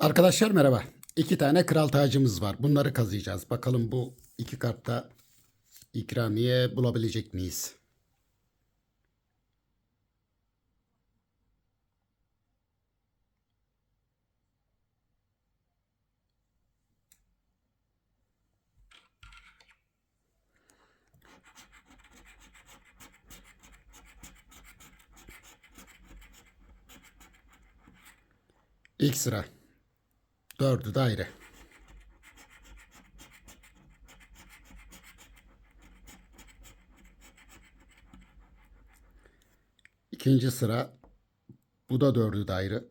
Arkadaşlar merhaba. İki tane kral tacımız var. Bunları kazıyacağız. Bakalım bu iki kartta ikramiye bulabilecek miyiz? İlk sıra. Dördü daire. İkinci sıra. Bu da dördü daire.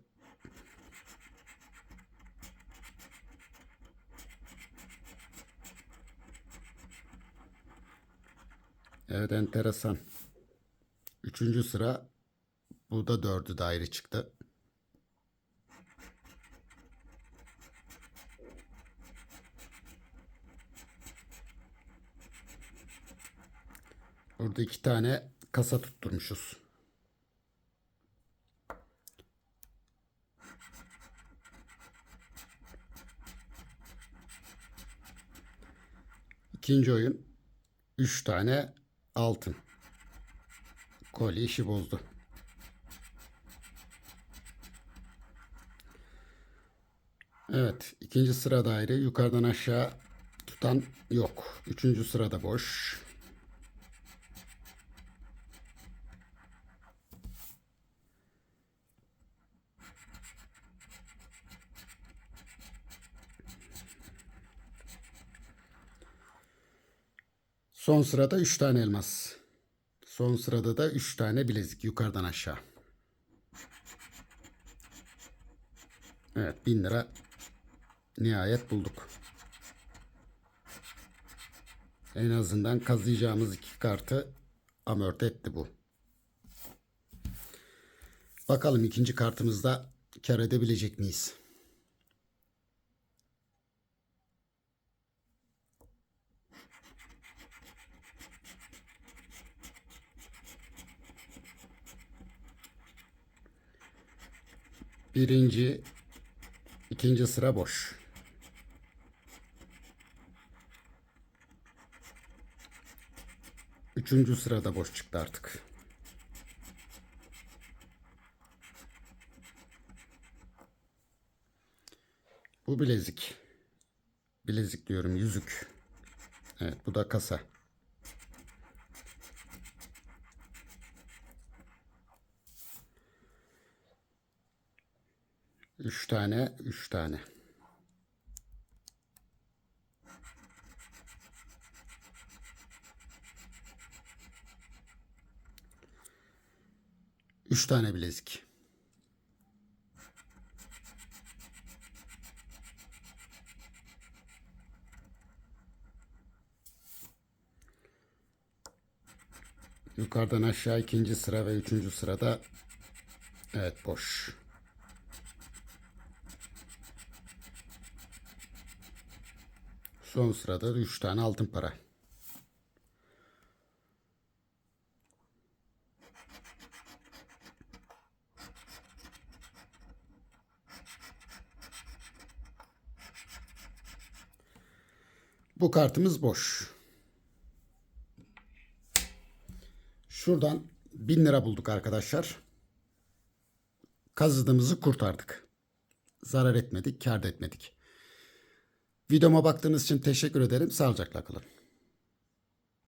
Evet enteresan. Üçüncü sıra. Bu da dördü daire çıktı. Burada iki tane kasa tutturmuşuz. İkinci oyun. Üç tane altın. Kolye işi bozdu. Evet. ikinci sıra daire. Yukarıdan aşağı tutan yok. Üçüncü sırada boş. Son sırada 3 tane elmas. Son sırada da 3 tane bilezik yukarıdan aşağı. Evet 1000 lira nihayet bulduk. En azından kazıyacağımız iki kartı amorti etti bu. Bakalım ikinci kartımızda kar edebilecek miyiz? Birinci, ikinci sıra boş. Üçüncü sırada boş çıktı artık. Bu bilezik. Bilezik diyorum yüzük. Evet bu da kasa. Üç tane, üç tane. Üç tane bilezik. Yukarıdan aşağı ikinci sıra ve üçüncü sırada evet boş. Son sırada da üç tane altın para. Bu kartımız boş. Şuradan 1000 lira bulduk arkadaşlar. Kazıdığımızı kurtardık. Zarar etmedik, kar etmedik. Videoma baktığınız için teşekkür ederim. Sağlıcakla kalın.